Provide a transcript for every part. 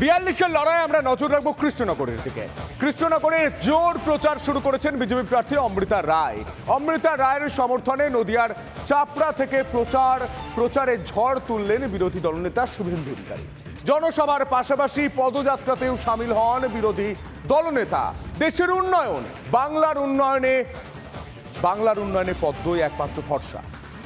বিয়াল্লিশের লড়াই আমরা নজর রাখব কৃষ্ণনগরের দিকে। কৃষ্ণনগরে জোর প্রচার শুরু করেছেন বিজেপি প্রার্থী অমৃতা রায়। অমৃতা রায়ের সমর্থনে নদিয়ার চাপড়া থেকে প্রচার, প্রচারে ঝড় তুললেন বিরোধী দলনেতা শুভেন্দু অধিকারী। জনসভার পাশাপাশি পদযাত্রাতেও সামিল হন বিরোধী দলনেতা। দেশের উন্নয়ন, বাংলার উন্নয়নে বাংলার উন্নয়নে পদ্মই একমাত্র ভরসা।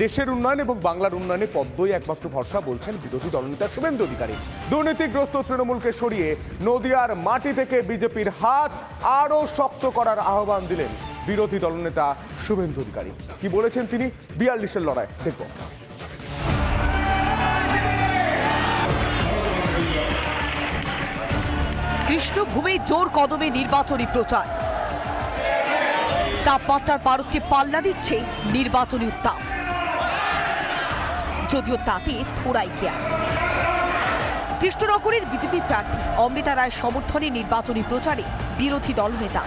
দেশের উন্নয়ন এবং বাংলার উন্নয়নে পদ্মই একমাত্র ভরসা বলছেন বিরোধী দলনেতা শুভেন্দু অধিকারী। দুর্নীতিগ্রস্ত তৃণমূলকে সরিয়ে নদিয়ার মাটি থেকে বিজেপির হাত আরও শক্ত করার আহ্বান দিলেন বিরোধী দলনেতা শুভেন্দু অধিকারী। কি বলেছেন তিনি? বিয়াল্লিশের লড়াই, দেখব। কৃষ্ণভূমি জোর কদমে নির্বাচনী প্রচার। তাপমাত্রার পারদকে পাল্লা দিচ্ছে নির্বাচনী উত্তাপ। যদিও তাতে থোড়াই কেয়া কৃষ্ণনগরের বিজেপি প্রার্থী অমৃতা রায় সমর্থনে নির্বাচনী প্রচারে বিরোধী দল নেতা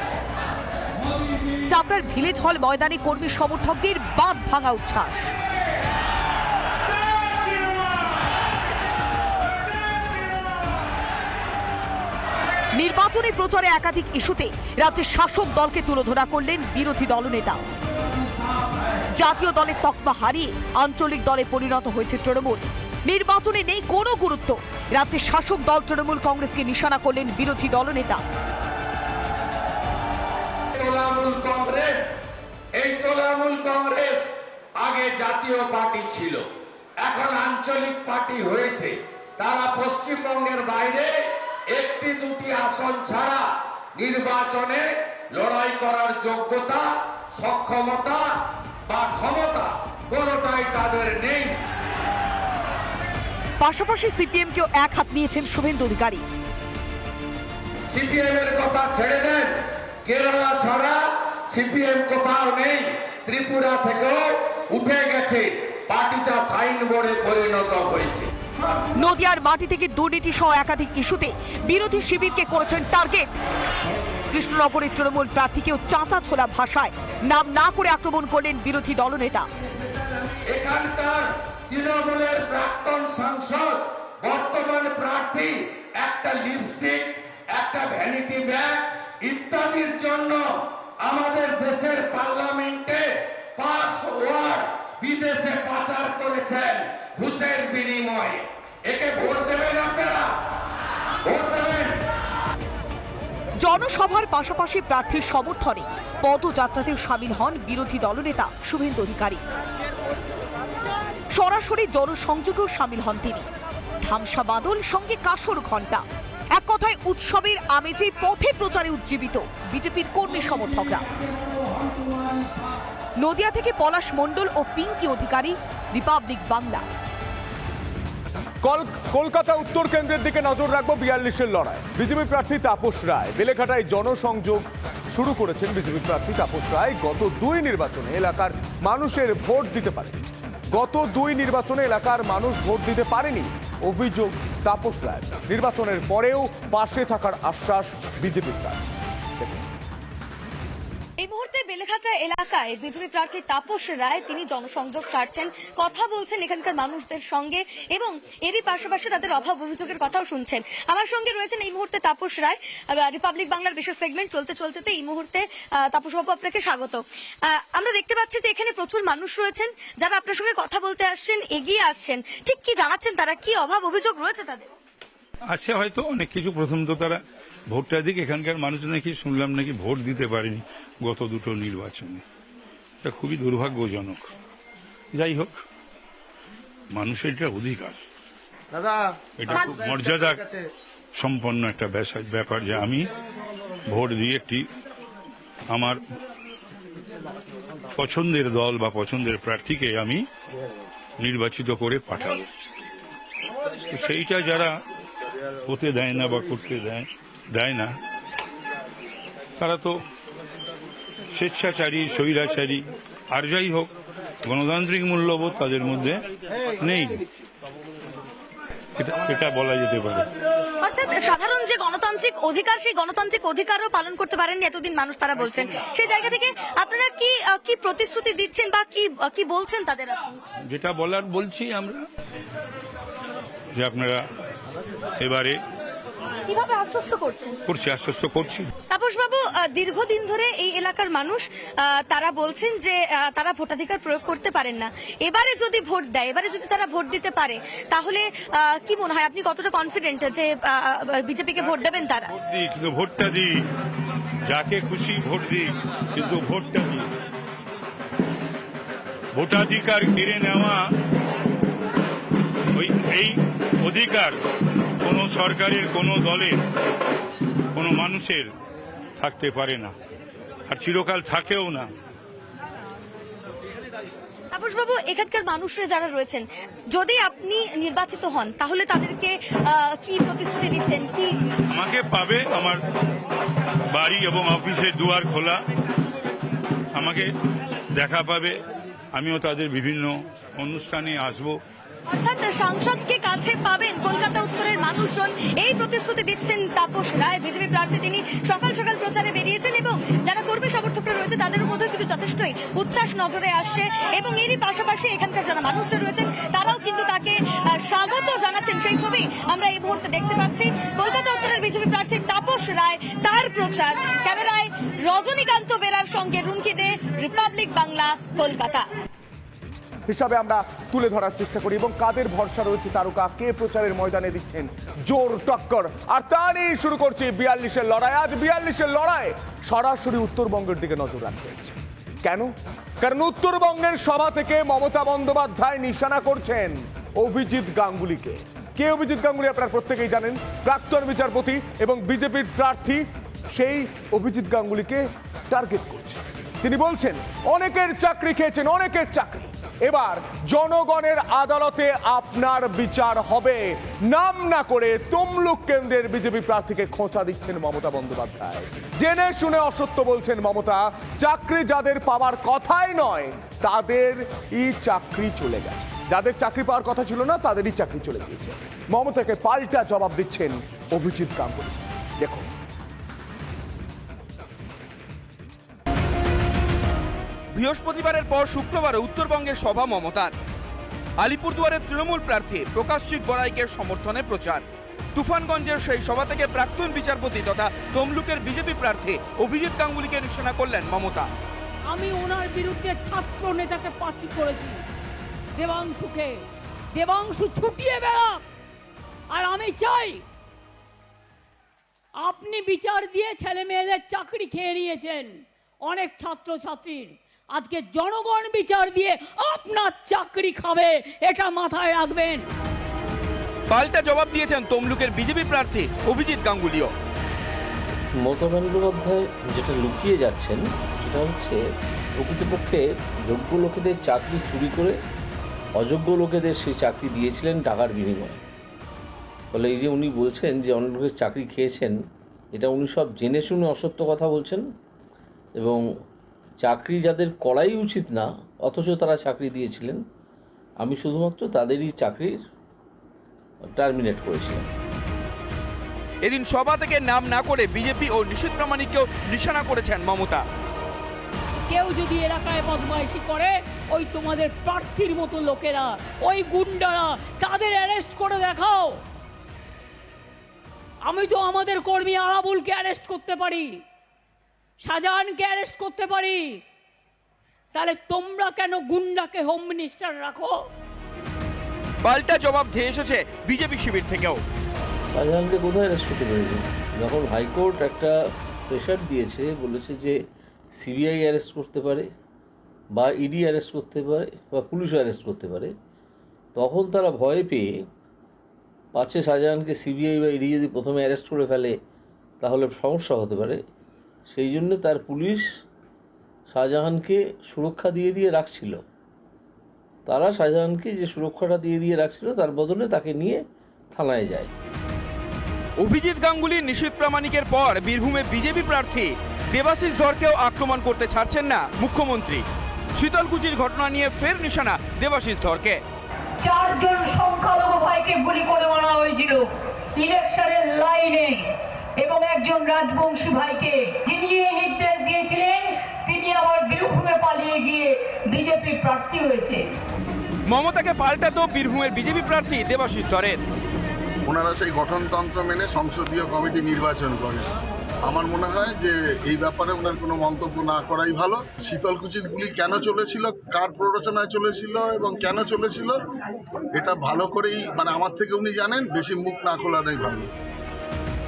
চাপড়ার ভিলেজ হল ময়দানে কর্মী সমর্থকদের বাদ ভাঙা উচ্ছ্বাস। নির্বাচনী প্রচারে একাধিক ইস্যুতে রাজ্যের শাসক দলকে তুলোধরা করলেন বিরোধী দলনেতা। জাতীয় দলের তকমা হারিয়ে আঞ্চলিক দলে পরিণত হয়েছে তৃণমূল। নির্বাচনে নেই কোনো গুরুত্ব। রাজ্যের শাসক দল তৃণমূল কংগ্রেসকে নিশানা করলেন বিরোধী দলনেতা। কংগ্রেস আগে জাতীয় পার্টি ছিল। এখন আঞ্চলিক পার্টি হয়েছে। তারা পশ্চিমবঙ্গের বাইরে একটি দুটি আসন ছাড়া নির্বাচনে লড়াই করার যোগ্যতা সক্ষমতা বা ক্ষমতা কোনোটাই তাদের নেই। পাশাপাশি সিপিএমকেও এক হাত নিয়েছেন শুভেন্দু অধিকারী। সিপিএম এর কথা ছেড়ে দেন। কেরালা ছাড়া সিপিএম কোথাও নেই। ত্রিপুরা থেকেও উঠে গেছে। পার্টিটা সাইনবোর্ডে পরিণত হয়েছে। নদিয়ার মাটি থেকে দুর্নীতি সহ একাধিক ইস্যুতে বিরোধী শিবিরকে করেছেন টার্গেট। কৃষ্ণনগরের তৃণমূল প্রার্থীকেও চাঁচা ছোলা ভাষায় নাম না করে আক্রমণ করলেন বিরোধী দলনেতা। এখানকার তৃণমূলের প্রাক্তন সাংসদ, বর্তমান প্রার্থী, একটা লিপস্টিক, একটা ভ্যানিটি ব্যাগ ইত্যাদির জন্য আমাদের দেশের পার্লামেন্টে পাস ওয়ার্ড বিদেশে পাচার করেছেন। ঘুষের বিনিময়ে। একে ভোট দেবেন আপনারা? ভোট দেবেন। জনসভার পাশাপাশি প্রার্থীর সমর্থনে পদযাত্রাতেও সামিল হন বিরোধী দলনেতা শুভেন্দু অধিকারী। সরাসরি জনসংযোগেও সামিল হন তিনি। ধামসা বাদল, সঙ্গে কাসর ঘণ্টা। এক কথায় উৎসবের আমেজে পথে প্রচারে উজ্জীবিত বিজেপির কর্মী সমর্থকরা। নদিয়া থেকে পলাশ মণ্ডল ও পিঙ্কি অধিকারী, রিপাবলিক বাংলা। কল- কলকাতা উত্তর কেন্দ্রের দিকে নজর রাখব বিয়াল্লিশের লড়াই। বিজেপি প্রার্থী তাপস রায়, বেলেঘাটায় জনসংযোগ শুরু করেছেন বিজেপি প্রার্থী তাপস রায়। গত দুই নির্বাচনে এলাকার মানুষের ভোট দিতে পারেনি। গত দুই নির্বাচনে এলাকার মানুষ ভোট দিতে পারেনি। অভিযোগ তাপস রায়। নির্বাচনের পরেও পাশে থাকার আশ্বাস বিজেপির প্রার্থী এই মুহূর্তে বেলেঘাটা এলাকায় বিজেপি প্রার্থী তাপস রায় তিনি জনসংযোগ সারছেন কথা বলছেন এখানকার মানুষদের সঙ্গে এবং এরই পাশাপাশি তাদের অভাব অভিযোগের কথাও শুনছেন। আমার সঙ্গে রয়েছেন এই মুহূর্তে তাপস রায় রিপাবলিক বাংলার বিশেষ সেগমেন্ট চলতে চলতে এই মুহূর্তে আহ, তাপস বাবু আপনাকে স্বাগত। আমরা দেখতে পাচ্ছি যে এখানে প্রচুর মানুষ রয়েছেন যারা আপনার সঙ্গে কথা বলতে আসছেন এগিয়ে আসছেন। ঠিক কি জানাচ্ছেন তারা? কি অভাব অভিযোগ রয়েছে তাদের? আছে হয়তো অনেক কিছু। প্রথম তো তারা ভোটটা দিক এখানকার মানুষ নাকি শুনলাম নাকি ভোট দিতে পারেনি গত দুটো নির্বাচনে। এটা খুবই দুর্ভাগ্যজনক। যাই হোক মানুষের এটা অধিকার এটা খুব মর্যাদা সম্পন্ন একটা ব্যাপার যে আমি ভোট দিয়ে একটি আমার পছন্দের দল বা পছন্দের প্রার্থীকে আমি নির্বাচিত করে পাঠাবো। সেইটা যারা হতে দেয় না বা করতে দেয় দেয় না। তারা তো স্বেচ্ছাচারী স্বৈরাচারী আর যাই হোক গণতান্ত্রিক মূল্যবোধ তাদের মধ্যে নেই। এটা বলা যেতে পারে। অর্থাৎ সাধারণ যে গণতান্ত্রিক অধিকার সেই গণতান্ত্রিক অধিকারও পালন করতে পারেননি এতদিন মানুষ তারা বলছেন। সেই জায়গা থেকে আপনারা কি কি প্রতিশ্রুতি দিচ্ছেন বা কি কি বলছেন তাদের যেটা বলার বলছি আমরা যে আপনারা এবারে কীভাবে আশ্বস্ত করছেন? করছি আশ্বস্ত করছি। তাপসবাবু আহ, দীর্ঘদিন ধরে এই এলাকার মানুষ তারা বলছেন যে তারা ভোটাধিকার প্রয়োগ করতে পারেন না। এবারে যদি ভোট দেয় এবারে যদি তারা ভোট দিতে পারে তাহলে কি মনে হয় আপনি কতটা কনফিডেন্ট যে বিজেপিকে ভোট দেবেন তারা? ভোট দিই কিন্তু ভোটটা দিই যাকে খুশি ভোট দিই কিন্তু ভোটটা দিই ভোটাধিকার কেড়ে নেওয়া ওই এই অধিকার কোনো সরকারের কোনো দলের কোনো মানুষের থাকতে পারে না। আর চিরকাল থাকেও না। তাপসবাবু এখানকার মানুষরা যারা রয়েছেন যদি আপনি নির্বাচিত হন তাহলে তাদেরকে কি প্রতিশ্রুতি দিচ্ছেন? কি আমাকে পাবে আমার বাড়ি এবং অফিসের দুয়ার খোলা। আমাকে দেখা পাবে। আমিও তাদের বিভিন্ন অনুষ্ঠানে আসব। অর্থাৎ সংসদকে কাছে পাবেন কলকাতা উত্তরের মানুষজন। এই প্রতিশ্রুতি দিচ্ছেন তাপস রায়। বিজেপি প্রার্থী তিনি সকাল সকাল প্রচারে বেরিয়েছেন এবং যারা কর্মী সমর্থকরা রয়েছে, তাদের মধ্যে কিন্তু যথেষ্টই উচ্ছ্বাস নজরে আসছে এবং এরই পাশাপাশি এখানকার যারা মানুষরা রয়েছেন, তারাও কিন্তু তাকে স্বাগত জানাচ্ছেন। সেই ছবি আমরা এই মুহূর্তে দেখতে পাচ্ছি। কলকাতা উত্তরের বিজেপি প্রার্থী তাপস রায় তার প্রচার। ক্যামেরায় রজনীকান্ত বেরার সঙ্গে রুমকি দে রিপাবলিক বাংলা কলকাতা। হিসাবে আমরা তুলে ধরার চেষ্টা করি এবং কাদের ভরসা রয়েছে তারকা কে প্রচারের ময়দানে দিচ্ছেন? জোর টক্কর। আর তা নিয়েই শুরু করছি বিয়াল্লিশের লড়াই। আজ বিয়াল্লিশের লড়াই সরাসরি উত্তরবঙ্গের দিকে নজর রাখতে হচ্ছে। কেন? কারণ উত্তরবঙ্গের সভা থেকে মমতা বন্দ্যোপাধ্যায় নিশানা করছেন অভিজিৎ গাঙ্গুলিকে। কে অভিজিৎ গাঙ্গুলি আপনারা প্রত্যেকেই জানেন? প্রাক্তন বিচারপতি এবং বিজেপির প্রার্থী সেই অভিজিৎ গাঙ্গুলিকে টার্গেট করছে। তিনি বলছেন, অনেকের চাকরি খেয়েছেন, অনেকের চাকরি। এবার জনগণের আদালতে আপনার বিচার হবে। নাম না করে তমলুক কেন্দ্রের বিজেপি প্রার্থীকে খোঁচা দিচ্ছেন মমতা বন্দ্যোপাধ্যায়। জেনে শুনে অসত্য বলছেন মমতা, চাকরি যাদের পাওয়ার কথাই নয়, তাদের ই চাকরি চলে গেছে। যাদের চাকরি পাওয়ার কথা ছিল না, তাদেরই চাকরি চলে গিয়েছে। মমতাকে পাল্টা জবাব দিচ্ছেন অভিজিৎ গাঙ্গুলি। দেখুন বৃহস্পতিবারের পর শুক্রবারে উত্তরবঙ্গের সভা মমতার। আলিপুরদুয়ারের তৃণমূল প্রার্থী প্রকাশজিৎ বড়াইকে সমর্থনে প্রচার। তুফানগঞ্জের সেই সভা থেকে প্রাক্তন বিচারপতি তথা তমলুকের বিজেপি প্রার্থী অভিজিৎ গাঙ্গুলিকে নিশানা করলেন মমতা। আমি ওনার বিরুদ্ধে ছাত্র নেতাকে প্রার্থী করেছি। দেবাংশুকে। দেবাংশু ছুটিয়ে বেড়াক। আর আমি চাই আপনি বিচার দিয়ে ছেলে মেয়েদের চাকরি খেয়ে নিয়েছেন। অনেক ছাত্র ছাত্রীর আজকে জনগণ বিচার দিয়ে আপনার চাকরি খাবে এটা মাথায় রাখবেন। পাল্টা জবাব দিয়েছেন তমলুকের বিজেপি প্রার্থী অভিজিৎ গাঙ্গুলিও। মমতা বন্দ্যোপাধ্যায় যেটা লুকিয়ে যাচ্ছেন সেটা হচ্ছে প্রকৃতপক্ষে যোগ্য লোকেদের চাকরি চুরি করে অযোগ্য লোকেদের সেই চাকরি দিয়েছিলেন টাকার বিনিময়ে। ফলে এই যে উনি বলছেন যে অনেক লোকের চাকরি খেয়েছেন এটা উনি সব জেনে শুনে অসত্য কথা বলছেন এবং চাকরি যাদের করাই উচিত না অথচ তারা চাকরি দিয়েছিলেন আমি শুধুমাত্র তাদেরই চাকরির টার্মিনেট করেছিলাম। এদিন সভা থেকে নাম না করে বিজেপি ও নিশীথ প্রামাণিককেও নিশানা করেছেন মমতা। কেউ যদি এলাকায় বদমাইশি করে ওই তোমাদের প্রার্থীর মতো লোকেরা ওই গুন্ডারা তাদের অ্যারেস্ট করে দেখাও। আমি তো আমাদের কর্মী আরাবুলকে অ্যারেস্ট করতে পারি। শাহজাহানকে অ্যারেস্ট করতে পারি। তাহলে তোমরা কেন গুন্ডাকে হোম মিনিস্টার রাখো? পাল্টা জবাব ধেয়ে এসেছে বিজেপি শিবির থেকেও। শাহজাহানকে কোথায় অ্যারেস্ট করতে পেরেছে? যখন হাইকোর্ট একটা প্রেশার দিয়েছে বলেছে যে সিবিআই অ্যারেস্ট করতে পারে বা ইডি অ্যারেস্ট করতে পারে বা পুলিশও অ্যারেস্ট করতে পারে তখন তারা ভয় পেয়ে পাচ্ছে শাহজাহানকে সিবিআই বা ইডি যদি প্রথমে অ্যারেস্ট করে ফেলে তাহলে সমস্যা হতে পারে। সেই জন্য তার পুলিশ শাহজাহানকে সুরক্ষা দিয়ে দিয়ে রাখছিল। তারা শাহজাহানকে যে সুরক্ষাটা দিয়ে দিয়ে রাখছিল তার বদলে তাকে নিয়ে থানায় যায়। অভিজিৎ গাঙ্গুলি নিশীথ প্রামাণিকের পর বীরভূমে বিজেপি প্রার্থী দেবাশিস ধরকেও আক্রমণ করতে ছাড়ছেন না মুখ্যমন্ত্রী। শীতলকুচির ঘটনা নিয়ে ফের নিশানা দেবাশিস ধরকে। চারজন সংখ্যালঘু ভাইকে গুলি করে মারা হয়েছিল। ইলেকশনের লাইনে এবং একজন রাজবংশী ভাইকে যিনি এই নির্দেশ দিয়েছিলেন তিনি আবার বীরভূমে পালিয়ে গিয়ে বিজেপি প্রার্থী হয়েছে। মমতাকে পাল্টাতো বীরভূমের বিজেপি প্রার্থী দেবাশিস ধরের ওনারা সেই গঠনতন্ত্র মেনে সংসদীয় কমিটি নির্বাচন করে। আমার মনে হয় যে এই ব্যাপারে ওনার কোনো মন্তব্য না করাই ভালো। শীতলকুচির গুলি কেন চলেছিল কার প্ররোচনায় চলেছিল এবং কেন চলেছিল এটা ভালো করেই মানে আমার থেকে উনি জানেন বেশি মুখ না খোলাটাই ভালো।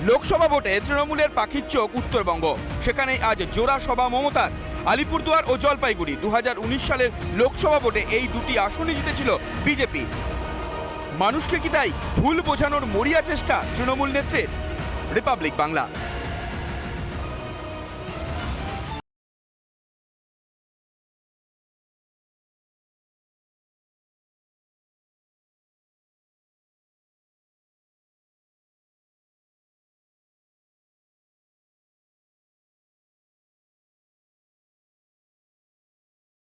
লোকসভা ভোটে তৃণমূলের পাখির চোখ উত্তরবঙ্গ। সেখানে আজ জোড়া সভা মমতার। আলিপুরদুয়ার ও জলপাইগুড়ি দু হাজার উনিশ সালের লোকসভা ভোটে এই দুটি আসনই জিতেছিল বিজেপি। মানুষকে কি তাই ভুল বোঝানোর মরিয়া চেষ্টা তৃণমূল নেত্রীর? রিপাবলিক বাংলা।